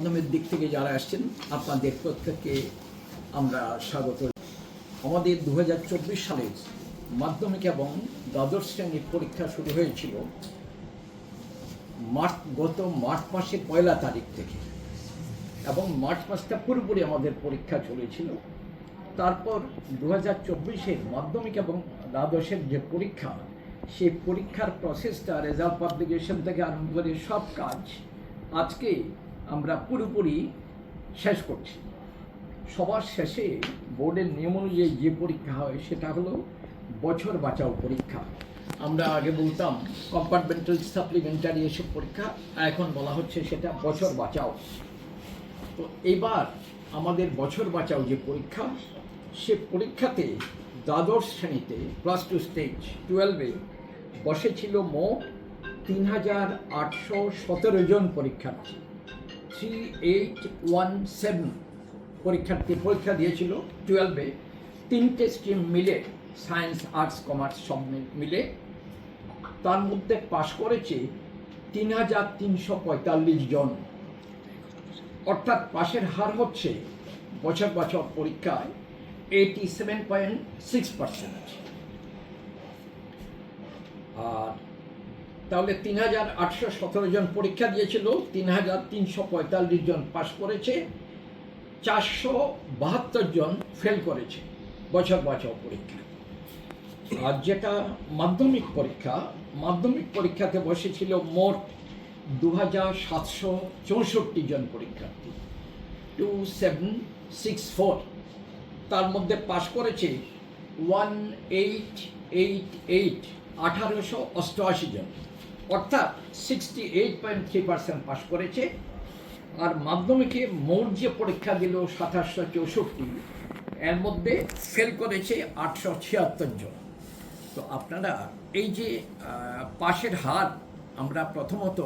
মাধ্যমের দিক থেকে যারা আসছেন, আপনাদের প্রত্যেককে আমরা স্বাগত। আমাদের দু সালের মাধ্যমিক এবং দ্বাদশ শ্রেণির পরীক্ষা শুরু হয়েছিল মার্চ, গত মার্চ মাসের পয়লা তারিখ থেকে। এবং মার্চ মাসটা পুরোপুরি আমাদের পরীক্ষা চলেছিল। তারপর দু হাজার মাধ্যমিক এবং দ্বাদশের যে পরীক্ষা, সেই পরীক্ষার প্রসেসটা রেজাল্ট পাবলিকেশন থেকে আরম্ভ করে সব কাজ আজকে আমরা পুরোপুরি শেষ করছি। সবার শেষে বোর্ডের নিয়ম অনুযায়ী যে পরীক্ষা হয় সেটা হলো বছর বাঁচাও পরীক্ষা। আমরা আগে বলতাম কম্পার্টমেন্টাল সাপ্লিমেন্টারি এসব পরীক্ষা এখন বলা হচ্ছে সেটা বছর বাঁচাও। তো এবার আমাদের বছর বাঁচাও যে পরীক্ষা, সে পরীক্ষাতে দ্বাদশ শ্রেণীতে প্লাস টু স্টেজ টুয়েলভে বসেছিল মোট তিন হাজার আটশো সতেরো জন পরীক্ষার্থী। থ্রি এইট ওয়ান সেভেন পরীক্ষার্থী, পরীক্ষা দিয়েছিল টুয়েলভে তিনটে স্ট্রিম মিলে সায়েন্স আর্টস কমার্স সব মিলে। তার মধ্যে পাশ করেছে তিন হাজার তিনশো পঁয়তাল্লিশ জন। অর্থাৎ পাশের হার হচ্ছে বছর বছর পরীক্ষায় eighty seven point six percent আর তাহলে তিন হাজার আটশো সতেরো জন পরীক্ষা দিয়েছিল তিন হাজার তিনশো পঁয়তাল্লিশ জন পাশ করেছে, চারশো বাহাত্তর জন ফেল করেছে বছর বছর পরীক্ষা। আর যেটা মাধ্যমিক পরীক্ষা, মাধ্যমিক পরীক্ষাতে বসেছিল মোট দু হাজার সাতশো চৌষট্টি জন পরীক্ষার্থী। টু সেভেন সিক্স ফোর, তার মধ্যে পাশ করেছে ওয়ান এইট এইট এইট। আঠারোশো অষ্টআশি জন। অর্থাৎ sixty eight point three percent পাশ করেছে। আর মাধ্যমিকে মোট যে পরীক্ষা দিল সাতাশশো চৌষট্টি। এর মধ্যে ফেল করেছে আটশো ছিয়াত্তর জন। তো আপনারা এই যে পাশের হার আমরা প্রথমত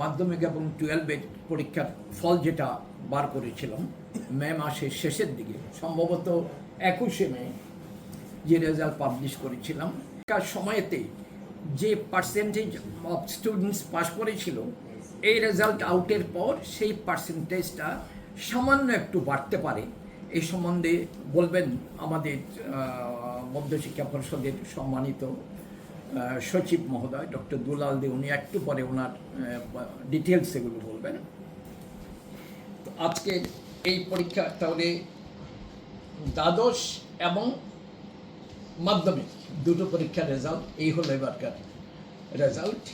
মাধ্যমিক এবং টুয়েলভের পরীক্ষার ফল যেটা বার করেছিলাম, মে মাসের শেষের দিকে, সম্ভবত একুশে মে যে রেজাল্ট পাবলিশ করেছিলাম তার সময়েতে যে পার্সেন্টেজ অফ স্টুডেন্টস পাস করেছিল, এই রেজাল্ট আউটের পর সেই পার্সেন্টেজটা সামান্য একটু বাড়তে পারে। এই সম্বন্ধে বলবেন আমাদের মধ্যশিক্ষা পরিষদের সম্মানিত সচিব মহোদয়, ডক্টর দুলাল দে, উনি একটু পরে ওনার ডিটেলস এগুলো বলবেন। তো আজকের এই পরীক্ষা তাহলে দ্বাদশ এবং মাধ্যমিক। দুটো পরীক্ষার রেজাল্ট এই হলো এবারকার রেজাল্ট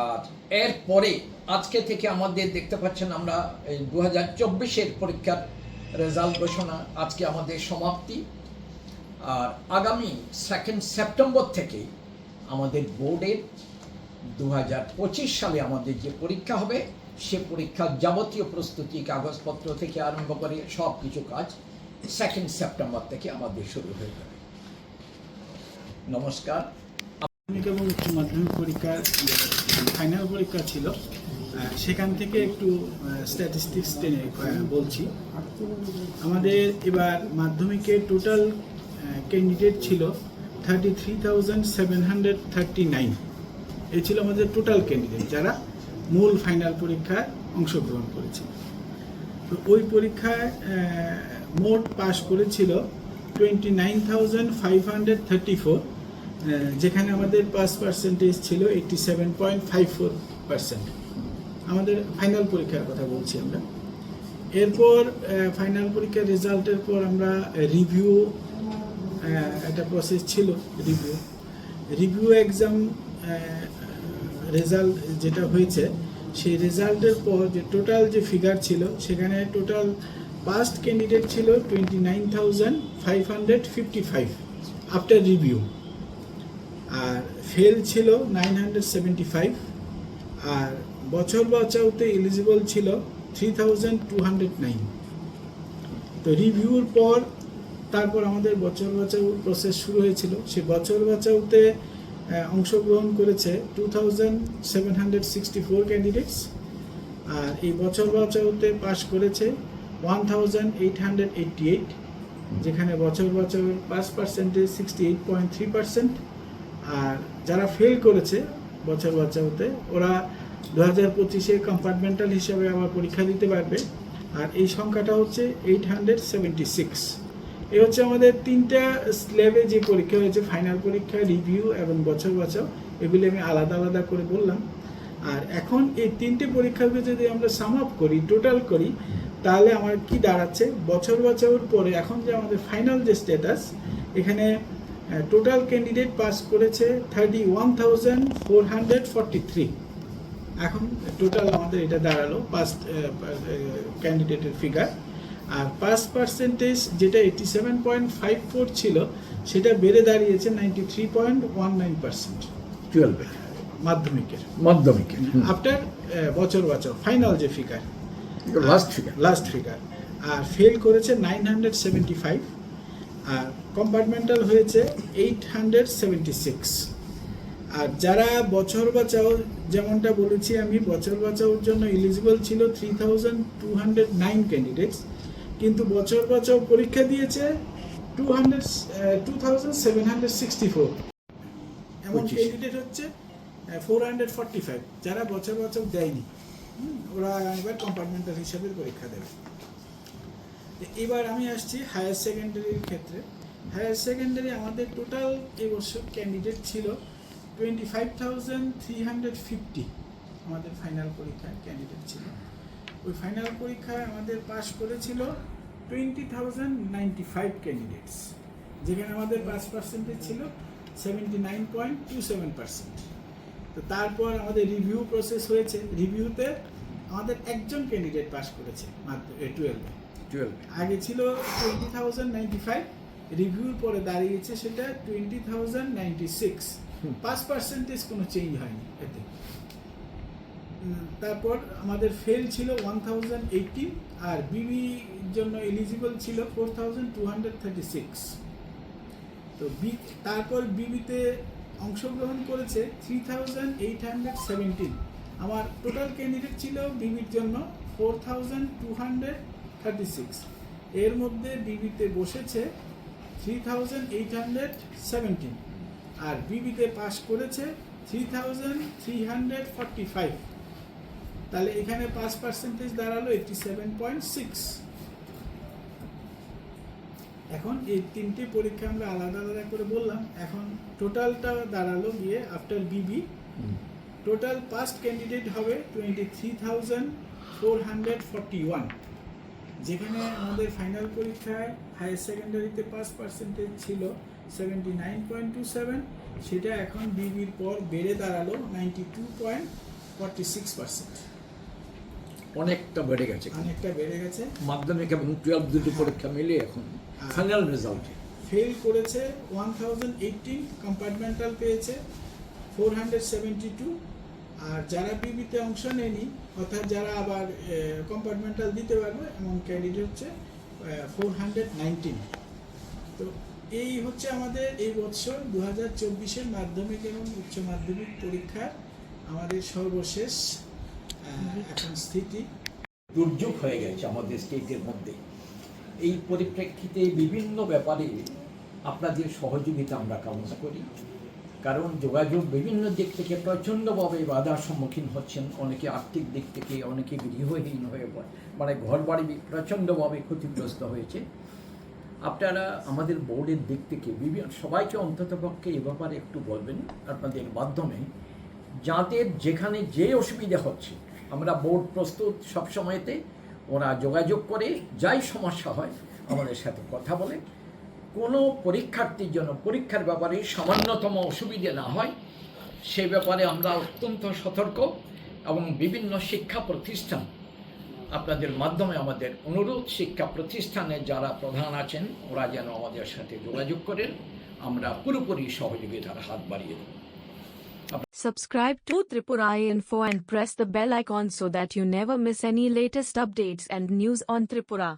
আর এরপরে আজকে থেকে আমাদের দেখতে পাচ্ছেন আমরা এই দু হাজার চব্বিশের পরীক্ষার রেজাল্ট ঘোষণা আজকে আমাদের সমাপ্তি। আর আগামী সেকেন্ড সেপ্টেম্বর থেকে আমাদের বোর্ডের দু হাজার পঁচিশ সালে আমাদের যে পরীক্ষা হবে, সে পরীক্ষার যাবতীয় প্রস্তুতি, কাগজপত্র থেকে আরম্ভ করে সব কিছু কাজ সেকেন্ড সেপ্টেম্বর থেকে আমাদের শুরু হয়ে যাবে। নমস্কার। মাধ্যমিক এবং উচ্চ মাধ্যমিক পরীক্ষার ফাইনাল পরীক্ষা ছিল। সেখান থেকে একটু স্ট্যাটিস্টিক্স টেনে বলছি। আমাদের এবার মাধ্যমিকে টোটাল ক্যান্ডিডেট ছিল thirty three thousand seven hundred thirty nine এই ছিল আমাদের টোটাল ক্যান্ডিডেট যারা মূল ফাইনাল পরীক্ষায় অংশগ্রহণ করেছে। তো ওই পরীক্ষায় মোট পাশ করেছিল twenty nine thousand five hundred thirty four যেখানে আমাদের পাস পার্সেন্টেজ ছিল eighty seven point five four percent আমাদের ফাইনাল পরীক্ষার কথা বলছি আমরা। এরপর ফাইনাল পরীক্ষার রেজাল্টের পর আমরা রিভিউ একটা প্রসেস ছিল রিভিউ রিভিউ এক্সাম রেজাল্ট যেটা হয়েছে, সেই রেজাল্টের পর যে টোটাল যে ফিগার ছিল, সেখানে টোটাল পাস্ট ক্যান্ডিডেট ছিল twenty nine thousand five hundred fifty five after review আর ফেল ছিল নাইন হান্ড্রেড সেভেন্টি ফাইভ আর বছর বাঁচাওতে এলিজিবল ছিল থ্রি টু হান্ড্রেড নাইন তো রিভিউর পর তারপর আমাদের বছর বাঁচাও প্রসেস শুরু হয়েছিল। সে বছর বাঁচাওতে অংশগ্রহণ করেছে two thousand seven hundred sixty four candidates আর এই বছর বাঁচাওতে পাশ করেছে ওয়ান এইট হান্ড্রেড এইট যেখানে বছর বছরের pass percentage sixty eight point three percent আর যারা ফেল করেছে বছর বাচ্চাতে ওরা দু হাজার পঁচিশে কম্পার্টমেন্টাল হিসাবে আবার পরীক্ষা দিতে পারবে। আর এই সংখ্যাটা হচ্ছে এইট হান্ড্রেড সেভেন্টি সিক্স এ হচ্ছে আমাদের তিনটা স্ল্যাবে যে পরীক্ষা হয়েছে ফাইনাল পরীক্ষা রিভিউ এবং বছর বছর, এগুলি আমি আলাদা আলাদা করে বললাম। আর এখন এই তিনটে পরীক্ষাকে যদি আমরা সাম আপ করি টোটাল করি, তাহলে আমার কি দাঁড়াচ্ছে? বছর বছর পরে এখন যে আমাদের ফাইনাল যে স্ট্যাটাস এখানে টোটাল ক্যান্ডিডেট পাস করেছে thirty one thousand four hundred forty three এখন টোটাল আমাদের এটা দাঁড়াল পাস ক্যান্ডিডেটের ফিগার আর পাস পার্সেন্টেজ যেটা eighty seven point five four ছিল সেটা বেড়ে দাঁড়িয়েছে ninety three point one nine percent টুয়েলভে মাধ্যমিকের। মাধ্যমিকে আফটার বছর বছর ফাইনাল যে figure last figure last figure আর ফেল করেছে nine hundred seventy five compartmental হয়েছে এইট হান্ড্রেড সেভেন্টি সিক্স আর যারা বছর বাঁচাও যেমনটা বলেছি আমি বছর বাঁচাওর জন্য এলিজিবল ছিল three thousand two hundred nine candidates কিন্তু বছর বাঁচাও পরীক্ষা দিয়েছে two hundred two thousand seven hundred sixty four এমন। ক্যান্ডিডেট হচ্ছে ফোর হান্ড্রেড ফর্টি ফাইভ যারা বছর বছর দেয়নি ওরা এবার কম্পার্টমেন্টাল হিসাবে পরীক্ষা দেবে। এবার আমি আসছি হায়ার সেকেন্ডারির ক্ষেত্রে। হায়ার সেকেন্ডারি আমাদের টোটাল এবছর ক্যান্ডিডেট ছিল twenty five thousand three hundred fifty আমাদের ফাইনাল পরীক্ষায় ক্যান্ডিডেট ছিল। ওই ফাইনাল পরীক্ষায় আমাদের পাশ করেছিল twenty thousand ninety five candidates যেখানে আমাদের পাস পার্সেন্টেজ ছিল seventy nine point two seven percent তো তারপর আমাদের রিভিউ প্রসেস হয়েছে। রিভিউতে আমাদের একজন ক্যান্ডিডেট পাস করেছে, মাত্র টুয়েলভে টুয়েলভে আগে ছিল টোয়েন্টি থাউজেন্ড নাইনটি ফাইভ রিভিউর পরে দাঁড়িয়েছে সেটা টোয়েন্টি থাউজেন্ড নাইনটি সিক্স পাঁচ পার্সেন্টেজ কোনো চেঞ্জ হয়নি এতে। তারপর আমাদের ফেল ছিল ওয়ান থাউজেন্ড এইটিন আর বিবি জন্য এলিজিবল ছিল four thousand two hundred thirty six তো বি তারপর বিবিতে অংশগ্রহণ করেছে three thousand eight hundred seventeen আমার টোটাল ক্যান্ডিডেট ছিল বিবির জন্য four thousand two hundred thirty six এর মধ্যে বিবিতে বসেছে three thousand eight hundred seventeen আর বিবিতে পাস করেছে three thousand three hundred forty five তাহলে এখানে পাস পার্সেন্টেজ দাঁড়াল এইটটি সেভেন পয়েন্ট সিক্স এখন এই তিনটি পরীক্ষা আমরা আলাদা আলাদা করে বললাম। এখন টোটালটা দাঁড়াল গিয়ে আফটার বিবি টোটাল পাস্ট ক্যান্ডিডেট হবে twenty three thousand four hundred forty one যেখানে আমাদের ফাইনাল পরীক্ষায় হায়ার সেকেন্ডারিতে পাস পার্সেন্টেজ ছিল seventy nine point two seven সেটা এখন বিবির পর বেড়ে দাঁড়াল ninety two point forty six percent অনেকটা বেড়ে গেছে। অনেকটা বেড়ে গেছে। মাধ্যমিক এবং টুয়েলভ দুটো পরীক্ষা মিলিয়ে এখন ফাইনাল রেজাল্টে ফেল করেছে ওয়ান থাউজেন্ড এইটিন কম্পার্টমেন্টাল পেয়েছে ফোর হান্ড্রেড সেভেন্টি টু আর যারা বিবিতে অংশ নেয়নি, অর্থাৎ যারা আবার কম্পার্টমেন্টাল দিতে পারবে এমন ক্যান্ডিডেট হচ্ছে ফোর হান্ড্রেড তো এই হচ্ছে আমাদের এই বছর দু হাজার চব্বিশের মাধ্যমিক এবং উচ্চ মাধ্যমিক পরীক্ষার আমাদের সর্বশেষ এখন স্থিতি। দুর্যোগ হয়ে গেছে আমাদের স্টেটের মধ্যে। এই পরিপ্রেক্ষিতে বিভিন্ন ব্যাপারে আপনাদের সহযোগিতা আমরা কামনা করি। কারণ যোগাযোগ বিভিন্ন দিক থেকে প্রচণ্ডভাবে বাধার সম্মুখীন হচ্ছেন। অনেকে আর্থিক দিক থেকে, অনেকে গৃহহীন হয়ে পড়ে। মানে ঘর বাড়ি প্রচণ্ডভাবে ক্ষতিগ্রস্ত হয়েছে। আপনারা আমাদের বোর্ডের দিক থেকে বিভিন্ন সবাইকে অন্ততপক্ষে এ ব্যাপারে একটু বলবেন আপনাদের মাধ্যমে। যাদের যেখানে যে অসুবিধা হচ্ছে, আমরা বোর্ড প্রস্তুত সবসময়তে, ওরা যোগাযোগ করে, যাই সমস্যা হয়, আমাদের সাথে কথা বলে। কোনো পরীক্ষার্থীর জন্য, পরীক্ষার ব্যাপারে সামান্যতম অসুবিধে না হয়। সে ব্যাপারে আমরা অত্যন্ত সতর্ক এবং বিভিন্ন শিক্ষা প্রতিষ্ঠান আপনাদের মাধ্যমে আমাদের অনুরোধ, শিক্ষা প্রতিষ্ঠানে যারা প্রধান আছেন, ওরা যেন আমাদের সাথে যোগাযোগ করেন। আমরা পুরোপুরি সহযোগিতার হাত বাড়িয়ে দেব। Subscribe to Tripura Info and press the bell icon so that you never miss any latest updates and news on Tripura.